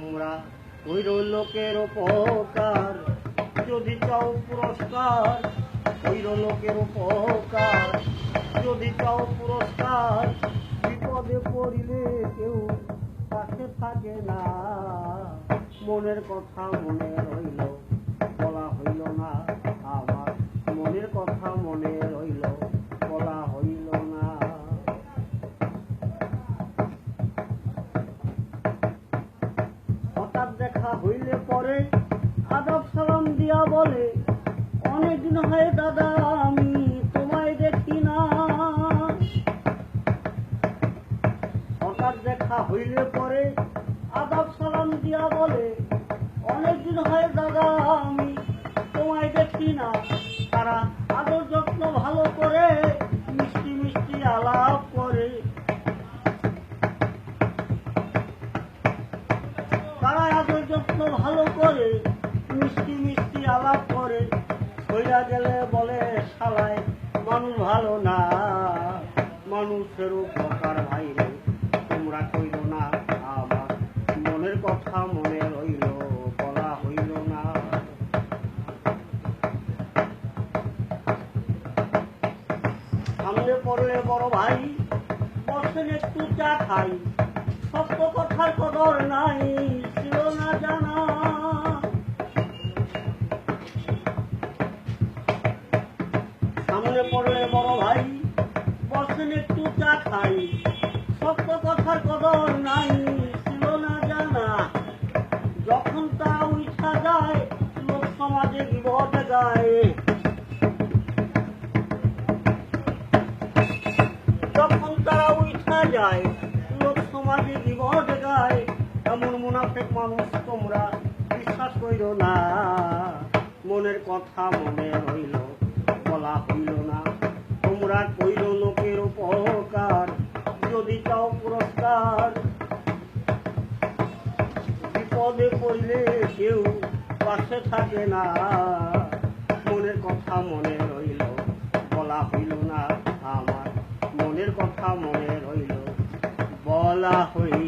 তোমরা ওই লোকের উপকার। যদি চাও পুরস্কার ওই লোকের উপকার। যদি চাও পুরস্কার, বিপদে পড়িলে কেউ পাশে থাকে না। মনের কথা মনে রইল, বলা হইল না আমার। মনের কথা মনে হইলে পরে আদব সালাম দিয়া বলে অনেকদিন হয় দাদা, আমি তোমায় দেখি না। হঠাৎ দেখা হইলে পরে আদব সালাম দিয়া বলে অনেকদিন হয় দাদা, আমি যত্ন ভালো করে, মিষ্টি মিষ্টি আলাপ করে। হইয়া গেলে বলে, শালায়, মানুষ ভালো না। মানুষের উপকার ভাইরে, তোমরা কইল না আমার। মনের কথা মনে রইল, বলা হইল না। সামনে পড়লে বড় ভাই, বসেন একটু চা খাই। সত্য কথার কদর নাই সামনে পড়লে বড় ভাই, বসেন একটু চা খাই। সত্য কথার কদর নাই, ছিল না জানা। যখন তা উঠা যায়, লোক সমাজে বিপদ গায় যখন তারা উঠা যায়, লোক সমাজে বিপদ গায় এমন মুনাফেক মানুষ তোমরা বিশ্বাস করিল না। মনের কথা মনে রইল। যদি চাও পুরস্কার। বিপদে পড়লে কেউ পাশে থাকে না। মনের কথা মনে রইল, বলা হইল না আমার। মনের কথা মনে রইল, বলা হইল